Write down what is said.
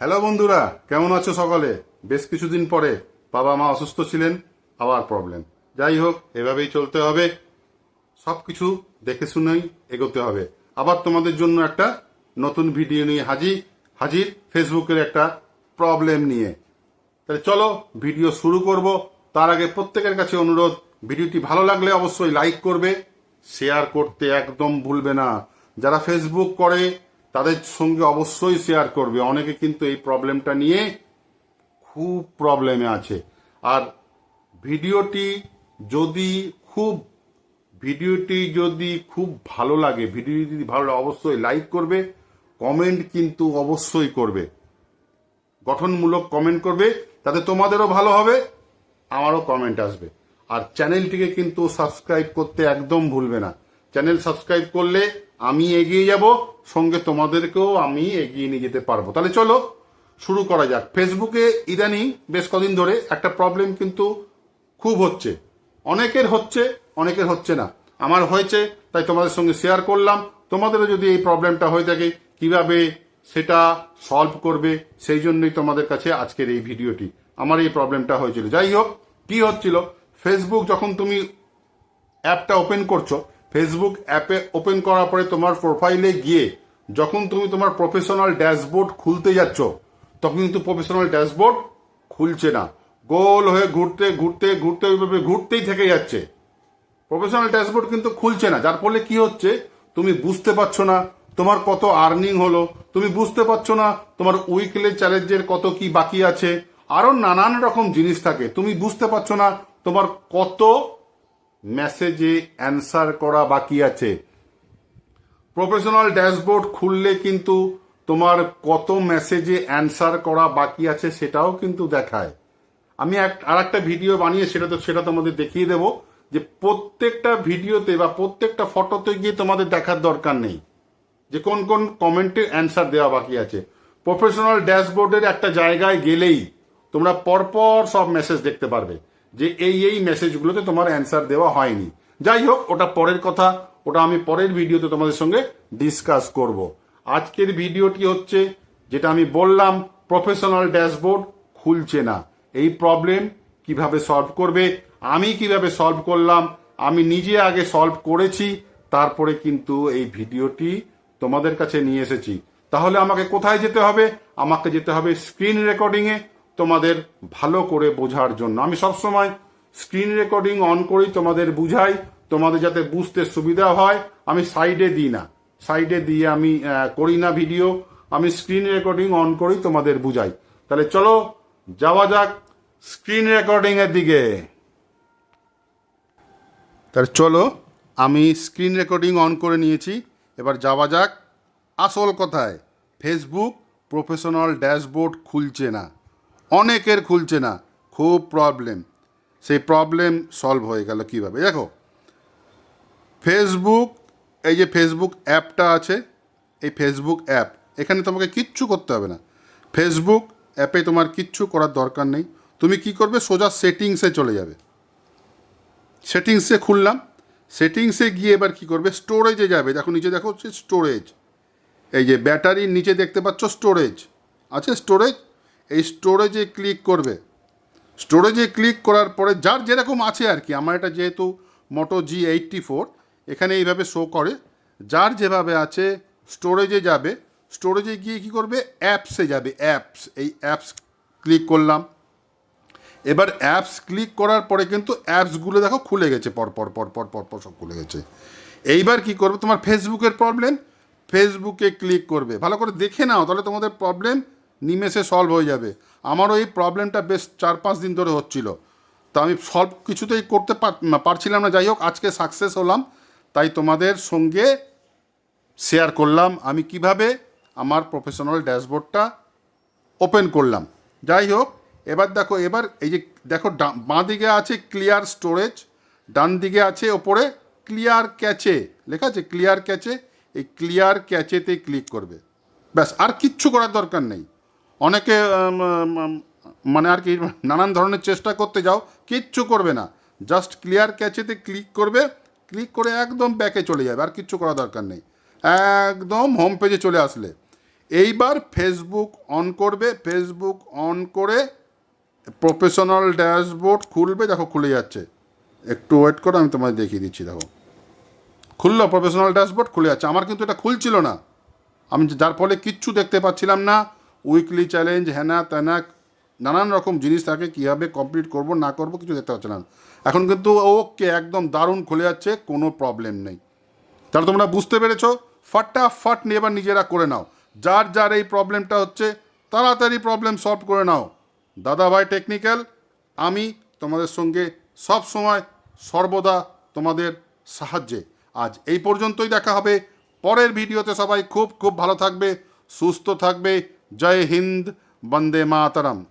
Hello বন্ধুরা, কেমন আছো সকলে? বেশ কিছুদিন পরে বাবা মা অসুস্থ ছিলেন, আবার প্রবলেম যাই হোক, এভাবেই চলতে হবে। সব কিছু দেখে শুনেই এগোতে হবে। আবার তোমাদের জন্য একটা নতুন ভিডিও নিয়ে হাজির হাজির ফেসবুকের একটা প্রবলেম নিয়ে। তাহলে চলো ভিডিও শুরু করব। তার আগে প্রত্যেকের কাছে অনুরোধ ভিডিওটি ভালো লাগলে অবশ্যই লাইক করবে শেয়ার করতে একদম ভুলবে না। যারা ফেসবুক করে তাদের সঙ্গে অবশ্যই শেয়ার করবে। অনেকে কিন্তু এই প্রবলেমটা নিয়ে খুব প্রবলেমে আছে। আর ভিডিওটি যদি খুব, ভিডিওটি যদি খুব ভালো লাগে, ভিডিওটি যদি ভালো লাগে, অবশ্যই লাইক করবে কমেন্ট কিন্তু অবশ্যই করবে। গঠনমূলক কমেন্ট করবে, তাতে তোমাদেরও ভালো হবে, আমারও কমেন্ট আসবে। আর চ্যানেলটিকে কিন্তু সাবস্ক্রাইব করতে একদম ভুলবে না। চ্যানেল সাবস্ক্রাইব করলে আমি এগিয়ে যাব, সঙ্গে তোমাদেরকেও আমি এগিয়ে নিয়ে যেতে পারব। তাহলে চলো, শুরু করা যাক। ফেসবুকে ইদানিং বেশ কদিন ধরে একটা প্রবলেম কিন্তু খুব হচ্ছে। অনেকের হচ্ছে অনেকের হচ্ছে না। আমার হয়েছে, তাই তোমাদের সঙ্গে শেয়ার করলাম। তোমাদেরও যদি এই প্রবলেমটা হয়ে থাকে, কীভাবে সেটা সলভ করবে, সেই জন্যই তোমাদের কাছে আজকের এই ভিডিওটি। আমার এই প্রবলেমটা হয়েছিল। যাই হোক, কি হচ্ছিল? ফেসবুক, যখন তুমি অ্যাপটা ওপেন করছ ফেসবুক অ্যাপে ওপেন করার পরে তোমার প্রোফাইলে গিয়ে যখন তুমি তোমার প্রফেশনাল ড্যাশবোর্ড খুলতে যাচ্ছ, তখন কিন্তু প্রফেশনাল ড্যাশবোর্ড খুলছে না। গোল হয়ে ঘুরতে ঘুরতে ঘুরতে ওইভাবে ঘুরতেই থেকে যাচ্ছে। প্রফেশনাল ড্যাশবোর্ড কিন্তু খুলছে না। যার ফলে কি হচ্ছে? তুমি বুঝতে পারছ না তোমার কত আর্নিং হলো। তুমি বুঝতে পারছ না তোমার উইকলি চ্যালেঞ্জের কত কি বাকি আছে। আরও নানান রকম জিনিস থাকে। তুমি বুঝতে পারছ না তোমার কত মেসেজে অ্যান্সার করা বাকি আছে। প্রফেশনাল ড্যাশবোর্ড খুললে কিন্তু তোমার কত মেসেজে অ্যান্সার করা বাকি আছে সেটাও কিন্তু দেখায়। আমি আর একটা ভিডিও বানিয়ে সেটা তো, সেটা তোমাদের দেখিয়ে দেবো যে প্রত্যেকটা ভিডিওতে বা প্রত্যেকটা ফটোতে গিয়ে তোমাদের দেখার দরকার নেই। যে কোন কোন কমেন্টে অ্যান্সার দেওয়া বাকি আছে। প্রফেশনাল ড্যাশবোর্ডের একটা জায়গায় গেলেই তোমরা পরপর সব মেসেজ দেখতে পারবে। যে এই এই মেসেজগুলোতে তোমার অ্যান্সার দেওয়া হয়নি। যাই হোক, ওটা পরের কথা, ওটা আমি পরের ভিডিওতে তোমাদের সঙ্গে ডিসকাস করব। আজকের ভিডিওটি হচ্ছে, যেটা আমি বললাম প্রফেশনাল ড্যাশবোর্ড খুলছে না। এই প্রবলেম কীভাবে সলভ করবে, আমি কীভাবে সলভ করলাম, আমি নিজে আগে সলভ করেছি, তারপরে কিন্তু এই ভিডিওটি তোমাদের কাছে নিয়ে এসেছি। তাহলে আমাকে কোথায় যেতে হবে? আমাকে যেতে হবে স্ক্রিন রেকর্ডিংয়ে তোমাদের ভালো করে বোঝার জন্য। আমি সবসময় স্ক্রিন রেকর্ডিং অন করি, তোমাদের বুঝাই, তোমাদের যাতে বুঝতে সুবিধা হয়। আমি সাইডে দিই না। সাইডে দিয়ে আমি করি না ভিডিও আমি স্ক্রিন রেকর্ডিং অন করি, তোমাদের বুঝাই। তাহলে চলো, যাওয়া যাক স্ক্রিন রেকর্ডিং এর দিকে। তাহলে চলো, আমি স্ক্রিন রেকর্ডিং অন করে নিয়েছি। এবার যাওয়া যাক। আসল কথায় ফেসবুক প্রফেশনাল ড্যাশবোর্ড খুলছে না। অনেকের খুলছে না। খুব প্রবলেম সেই প্রবলেম সলভ হয়ে গেল কীভাবে? দেখো ফেসবুক এই যে ফেসবুক অ্যাপটা আছে, এই ফেসবুক অ্যাপ এখানে তোমাকে কিচ্ছু করতে হবে না। ফেসবুক অ্যাপে তোমার কিচ্ছু করার দরকার নেই। তুমি কি করবে? সোজা সেটিংসে চলে যাবে। সেটিংসে খুললাম। সেটিংসে গিয়ে এবার কি করবে? স্টোরেজে যাবে। দেখো, নিচে দেখো হচ্ছে স্টোরেজ এই যে ব্যাটারির নিচে দেখতে পাচ্ছ স্টোরেজ আছে স্টোরেজ এই স্টোরেজে ক্লিক করবে। স্টোরেজে ক্লিক করার পরে যার যেরকম আছে আর কি, আমার এটা যেহেতু মোটো জি এইটটি ফোর এখানে এইভাবে শো করে। যার যেভাবে আছে স্টোরেজে যাবে। স্টোরেজে গিয়ে কি করবে? অ্যাপসে যাবে। অ্যাপস এই অ্যাপস ক্লিক করলাম। এবার অ্যাপস ক্লিক করার পরে কিন্তু অ্যাপসগুলো দেখো খুলে গেছে, পর পর পর পর পর পর সব খুলে গেছে। এইবার কি করবে? তোমার ফেসবুকের প্রবলেম ফেসবুকে ক্লিক করবে। ভালো করে দেখে নাও, তাহলে তোমাদের প্রবলেম নিমেষে সলভ হয়ে যাবে। আমারও এই প্রবলেমটা বেশ চার পাঁচ দিন ধরে হচ্ছিল। তা আমি সলভ কিছুতেই করতে পার- পারছিলাম না। যাই হোক, আজকে সাকসেস হলাম। তাই তোমাদের সঙ্গে শেয়ার করলাম। আমি কীভাবে আমার প্রফেশনাল ড্যাশবোর্ডটা ওপেন করলাম। যাই হোক, এবার দেখো, এবার এই যে, দেখো বাঁ দিকে আছে ক্লিয়ার স্টোরেজ ডান দিকে আছে ওপরে ক্লিয়ার ক্যাচে লেখা আছে ক্লিয়ার ক্যাচে এই ক্লিয়ার ক্যাচেতে ক্লিক করবে। ব্যাস, আর কিচ্ছু করার দরকার নেই। অনেকে মানে আর কি, নানান ধরনের চেষ্টা করতে যাও, কিচ্ছু করবে না। জাস্ট ক্লিয়ার ক্যাচেতে ক্লিক করবে ক্লিক করে একদম ব্যাকে চলে যাবে, আর কিচ্ছু করা দরকার নেই। একদম হোম পেজে চলে আসলে। এইবার ফেসবুক অন করবে ফেসবুক অন করে প্রফেশনাল ড্যাশবোর্ড খুলবে, দেখো খুলে যাচ্ছে। একটু ওয়েট করো, আমি তোমায় দেখিয়ে দিচ্ছি, দেখো। খুললো প্রফেশনাল ড্যাশবোর্ড খুলে যাচ্ছে। আমার কিন্তু এটা খুলছিল না। আমি যার ফলে কিচ্ছু দেখতে পাচ্ছিলাম না। উইকলি চ্যালেঞ্জ হ্যানা ত্যানা নানান রকম জিনিস থাকে, কীভাবে কমপ্লিট করব, না করব, কিছু দেখতে পাচ্ছিলাম না। এখন কিন্তু ওকে একদম দারুণ খুলে যাচ্ছে, কোনো প্রবলেম নেই। তাহলে তোমরা বুঝতে পেরেছ, ফাটাফাট নিয়ে এবার নিজেরা করে নাও। যার যার এই প্রবলেমটা হচ্ছে, তাড়াতাড়ি প্রবলেম সলভ করে নাও। দাদাভাই টেকনিক্যাল আমি তোমাদের সঙ্গে সব সময় সর্বদা তোমাদের সাহায্যে। আজ এই পর্যন্তই দেখা হবে, পরের ভিডিওতে সবাই খুব খুব ভালো থাকবে, সুস্থ থাকবে जय हिंद वंदे मातरम।